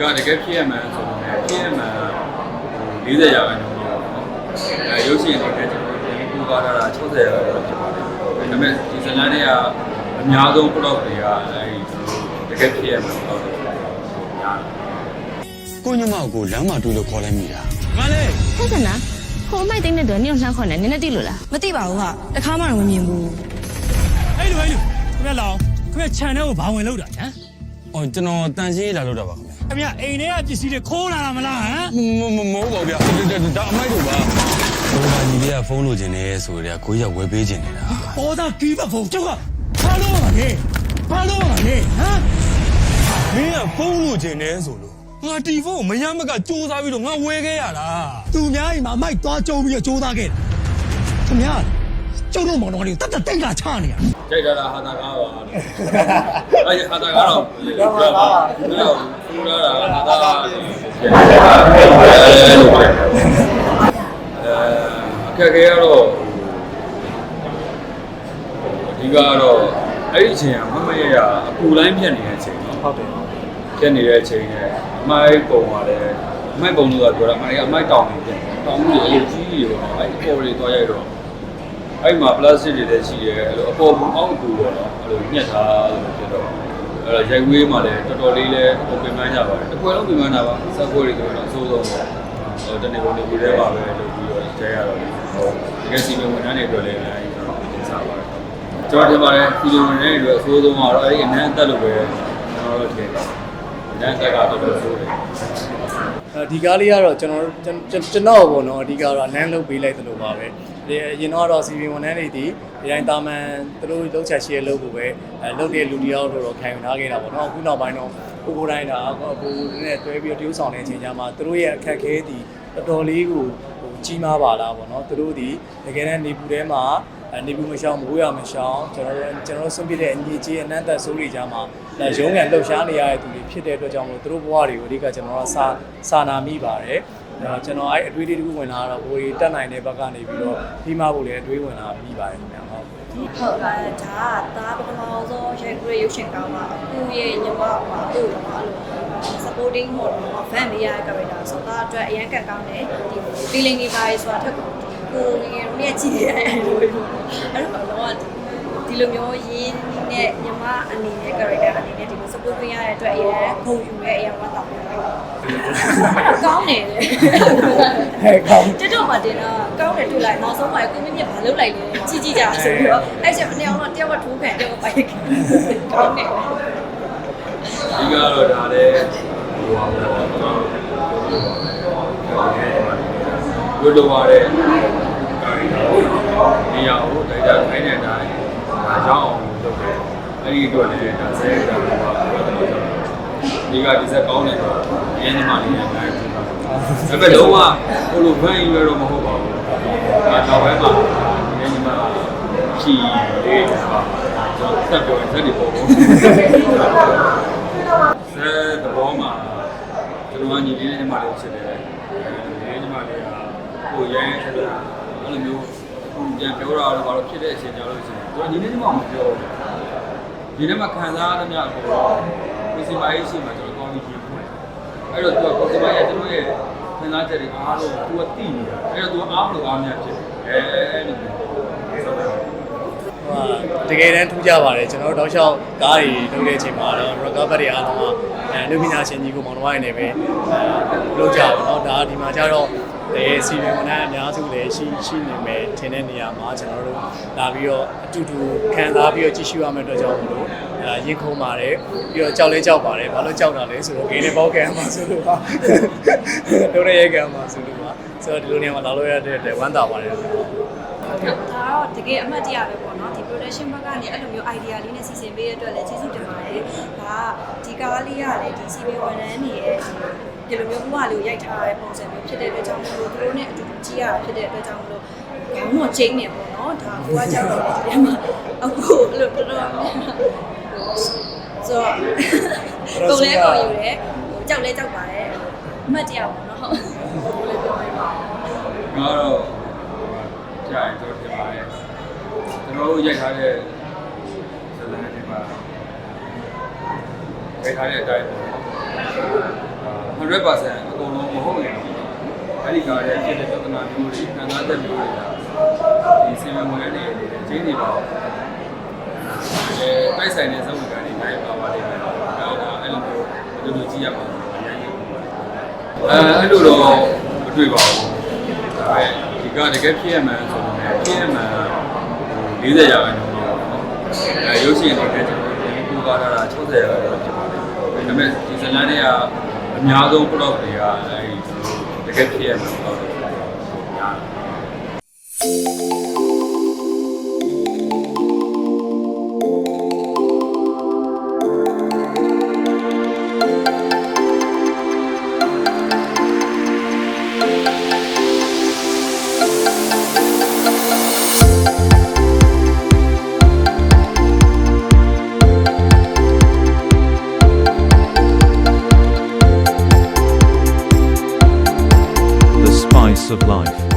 ကတကယ်ဖြစ်ရမှန်းဆိုတော့ဖြစ်ရမှန်း40ရာခိုင်နှုန်းပေါ့နော်အဲရုပ်ရှင်တွေနဲ့ကျွန်တော်ဒီကူကားထားတာ60ရာခိုင်နှုန်းဖြစ်ပါတယ်ဒါပေမဲ့ဒီဇလန်တွေကအများဆုံး product တွေကအဲဒီတကယ်ဖြစ်ရမှန်း product တွေများကိုညမကိုလမ်းမှာတွေ့လို့ခေါ်လိုက်မိတာမလေးဟုတ်ကဲ့နော်ဟိုအမိုက်သိန်းတဲ့တော့နင့်ကိုလှမ်းခေါ်နေနည်းနည်းတိလို့လားမသိပါဘူးဟာတခါမှတော့မမြင်ဘူးအဲ့လိုအဲ့လိုခင်ဗျလောင်ခင်ဗျခြံထဲကိုဘာဝင်လို့တာဟမ်။အော်ကျွန်တော်တန်ရှင်းလာလို့တာပါခင်ဗျာ ခင်ဗျအိမ်ထဲကပစ္စည်းတွေခိုးလာတာမလားဟမ်။မမမဟုတ်ပါဘူးဗျာ။ဒါအမိုက်တို့ပါ။ဘုရားကြီးကဖုန်းလိုချင်နေဆိုတော့ကိုကြီးကဝယ်ပေးချင်နေတာဟောတာကီးမဖုန်းကျောက်ကဘာလို့ပါလဲဘာလို့ပါလဲဟမ်။မင်းကဖုန်းလိုချင်နေဆိုလို့ငါတီဖုန်းကိုမရမကစူးစမ်းပြီးတော့ငါဝယ်ခဲ့ရတာသူများအိမ်မှာအမိုက်သွားကြုံပြီးတော့ကြိုးစားခဲ့တယ်ခင်ဗျ ကျုပ်တို့မောင်တော်လေးကိုတတ်တတ်တိတ်ကချနေရကြိုက်တာလားဟာတာကားပါအဲဒီဟာတာကားတော့ပြောပါဘူးတော့ဖူလာတာဟာတာကားအဲလိုပဲအဲအခက်ခဲကတော့အဓိကကတော့အဲ့ဒီအချိန်ကမမရရအပူလိုင်းပြတ်နေတဲ့အချိန်နော်ဟုတ်တယ်ပြတ်နေတဲ့အချိန်နဲ့အမိုက်ပုံပါလေအမိုက်ပုံလို့ကပြောတာအမိုက်အမိုက်တောင်နေပြတ်တောင်မှုတွေအကြီးကြီးတွေပေါ့အဲ့ဒီပေါ်တွေသွားရိုက်တော့ အဲ့မှာပလတ်စတစ်တွေလည်းရှိရဲအဲ့လိုအပေါ်ဘူးအောက်ဘူးပေါ့နော်အဲ့လိုညှက်ထားလို့ဖြစ်တော့အဲ့တော့ရိုက်ဝေးမှာလည်းတော်တော်လေးလည်းဟိုပြင်ပန်းကြပါတယ်တစ်ခွဲလုံးပြင်ပန်းတာပါစက်ခွဲတွေဆိုတော့အဆိုးဆုံးပေါ့ဟိုတနေ့ကုန်နေပြီးတဲ့ပါပဲလို့ပြီးတော့ကျဲရတော့ဟိုတကယ်စီမံဝန်ထမ်းတွေအတွက်လည်းအများကြီးကျွန်တော်တင်စားပါတယ်ကျွန်တော်တင်ပါတယ်စီမံဝန်ထမ်းတွေအတွက်အဆိုးဆုံးကတော့အဲ့ဒီအနမ်းအသက်လို့ပဲကျွန်တော်တို့ထင်တယ်အနမ်းအသက်ကတော့တော်တော်ဆိုးတယ်အဲဒီကားလေးကတော့ကျွန်တော်ကျွန်ကျွန်တော်ပေါ့နော်အဓိကတော့လမ်းလုပ်ပေးလိုက်သလိုပါပဲ ဒီအရင်တော့စီဗီဝန်ထမ်းတွေဒီဒီတိုင်းတာမန်သူတို့လုံးချက်ရှိရလုပ်ဖို့ပဲအဲလုပ်တဲ့လူတယောက်တို့တော့ခံယူထားခဲ့တာပေါ့နော်အခုနောက်ပိုင်းတော့ကိုကိုတိုင်းဒါအပူနဲ့တွဲပြီးတော့တရုပ်ဆောင်တဲ့အချိန်ကျမှသူတို့ရဲ့အခက်ခဲဒီတော်တော်လေးကိုဟိုကြီးမားပါလားပေါ့နော်သူတို့ဒီတကယ်တမ်းနေပူထဲမှာနေပူမရှောင်မိုးရမရှောင်ကျွန်တော်တို့ကျွန်တော်တို့ဆုံးပြတဲ့အညီကြီးအနန္တဆိုးတွေကြားမှာရုံးကန်လှုပ်ရှားနေရတဲ့သူတွေဖြစ်တဲ့အတွက်ကြောင့်မို့သူတို့ဘဝတွေကိုအဓိကကျွန်တော်တို့စာစာနာမိပါတယ် အဲကျွန်တော်အဲ့အတွေးလေးတစ်ခုဝင်လာတော့ဘိုးကြီးတက်နိုင်တဲ့ဘက်ကနေပြီးတော့ပြီးမှဖို့လည်းအတွေးဝင်လာမိပါတယ်ခင်ဗျာဟုတ်ဟုတ်ပါဒါကဒါပထမဆုံးရိုက်ခွေရုပ်ရှင်ကောင်းပါအခုရဲ့ညီမပါသူ့တော့အဲ့လို supporting model ပေါ့ fan လေးရ character ဆိုတော့အတွက်အရင်ကကောင်းတယ်ဒီ feeling တွေပါဆိုတာထက်ကိုကိုငငယ်တို့ရဲ့ကြည့်ရတဲ့လိုလိုအဲ့တော့တော့ဒီလိုမျိုးရင်းနဲ့ညီမအနေနဲ့ character အနေနဲ့ဒီလို support ပေးရတဲ့အတွက်အရင်ဂုဏ်ယူရဲ့အရင်ဝတ်တော့ကောင်းတယ်လေဟဲ့ကောင်းတက်တော့မှတင်တော့ကောင်းတယ်တွေ့လိုက်နောက်ဆုံးမှကိုမြင့်မြင့်ဘာလုပ်လိုက်လဲကြည့်ကြည့်ကြဆိုပြီးတော့အဲ့ချက်အနေအောင်တော့တယောက်ကထိုးခံတယောက်ကပိုက်ခံကောင်းတယ်ဒီကတော့ဒါလည်းဟိုပါပေါ့ဝတ်လိုပါတယ်နေရာကိုဒါကြခိုင်းတဲ့အတိုင်းဒါကြောင်း အောင်လုပ်တယ်အဲ့ဒီအတွက်လည်းဒါဆဲတာပါဒီကဒီဆက်ကောင်းတယ်ဆိုတော့ရင်းနှီးမှလည်းအများကြီးဒါပေမဲ့လုံးဝဟိုလိုဖန်ရွယ်တော့မဟုတ်ပါဘူးဒါတော့ဘဲမှာရင်းနှီးမှချီလေးပါကျွန်တော်ဆက်ပြောရင်ဆက်ဒီပေါ့ပေါ့အဲသဘောမှာကျွန်တော်ကညီလေးနဲ့ညီမလေးဖြစ်တယ်။ညီလေးညီမလေးကဟိုရိုင်းဆက်တာအဲ့လိုမျိုးပြန်ပြောတာတော့ဘာလို့ဖြစ်တဲ့အချိန်ကြလို့ရှိရင်ကျွန်တော်ညီလေးညီမမပြောဘူး။ ဒီနေ့မှခံစားရတဲ့မြတ်ကိုကိုစီမိုင်းရှိမှကျွန်တော်ကောင်းပြီးရေးဖွင့်။အဲ့တော့သူကကိုစီမိုင်းရဲ့ကျွန်တော်ရဲ့ခံစားချက်တွေအားလုံးသူကသိနေတာ။အဲ့တော့သူကအားမလို့အားများဖြစ်တယ်။အဲအဲ့လိုမျိုးဆိုတော့ဟိုတကယ်တမ်းထူးကြပါတယ်ကျွန်တော်တို့တောက်လျှောက်ကားတွေလုပ်တဲ့အချိန်မှာတော့ recover တွေအားလုံးကအဲလူပညာရှင်ကြီးကိုမောင်တော်ရနေပဲအဲလုပ်ကြပါတော့ဒါဒီမှာကျတော့ အဲစီဗီဝန်ထမ်းအများစုလည်းရှိရှိနေမယ်ထင်တဲ့နေရာမှာကျွန်တော်တို့လာပြီးတော့အတူတူခံစားပြီးတော့ကြည့်ရှုရမယ့်အတွက်ကြောင့်မလို့အဲရင်ခုန်ပါတယ်ပြီးတော့ကြောက်လဲကြောက်ပါတယ်ဘာလို့ကြောက်တာလဲဆိုတော့ဂိမ်းနဲ့ပေါက်ကံမှာဆိုလို့ပါတို့ရဲ့ကံမှာဆိုလို့ပါဆိုတော့ဒီလိုနေရာမှာလာလို့ရတဲ့ဝမ်းသာပါတယ်ဒါတော့တကယ်အမှတ်တရပဲပေါ့နော်ဒီ production ဘက်ကနေအဲ့လိုမျိုး idea လေးနဲ့စီစဉ်ပေးရတဲ့အတွက်လည်းကျေးဇူးတင်ပါတယ်ဒါဒီကားလေးကလည်းဒီ CV ဝန်ထမ်းတွေရဲ့ ဒီလိုမျိုးဘဝလေးကိုရိုက်ထားတဲ့ပုံစံမျိုးဖြစ်တဲ့အတွက်ကြောင့်မလို့သူတို့နဲ့အတူတူကြည့်ရတာဖြစ်တဲ့အတွက်ကြောင့်မလို့ခေါင်းတော့ကျင်းနေပေါ့နော်ဒါကိုကကြောက်တော့ဒီထဲမှာအခုအဲ့လိုတော်တော်များဆိုတော့ကိုလည်းကိုယူတယ်ဟိုကြောက်လဲကြောက်ပါတယ်အမှတ်တရပေါ့နော်ဟုတ်ဘယ်လိုပြောမလဲကတော့ကြာရင်တော့ဖြစ်ပါတယ်ကျွန်တော်တို့ရိုက်ထားတဲ့ဇာတ်လမ်းတွေမှာရိုက်ထားတဲ့အတိုင်းပေါ့နော် 100%အကုန်လုံးမဟုတ်ရင်အဲ့ဒီကားရဲ့ဖြစ်တဲ့ပြဿနာမျိုးတွေခံစားချက်မျိုးတွေကဒီစီမံဝင်နေနေတယ်ချင်းနေပါအဲပိုက်ဆိုင်တဲ့ဇုံကနေနိုင်ပါပါလိမ့်မယ်ဒါဒါအဲ့လိုမျိုးဒီလိုကြည့်ရပါမယ်အရင်ကအဲအဲ့လိုတော့မတွေ့ပါဘူးဒါပေမဲ့ဒီကတကယ်ဖြစ်ရမှန်းဆိုတော့ဖြစ်ရမှန်း40ရာခိုင်နှုန်းတော့အဲရုပ်ရှင်တွေနဲ့ကျွန်တော်ဒီကူကားတာ60ရာခိုင်နှုန်းဖြစ်ပါတယ်ဒါပေမဲ့ဒီဇလန်တွေကအ များဆုံး product တွေကအဲဒီတကယ်ဖြစ်ရမှန်းတော့ညား The spice of life.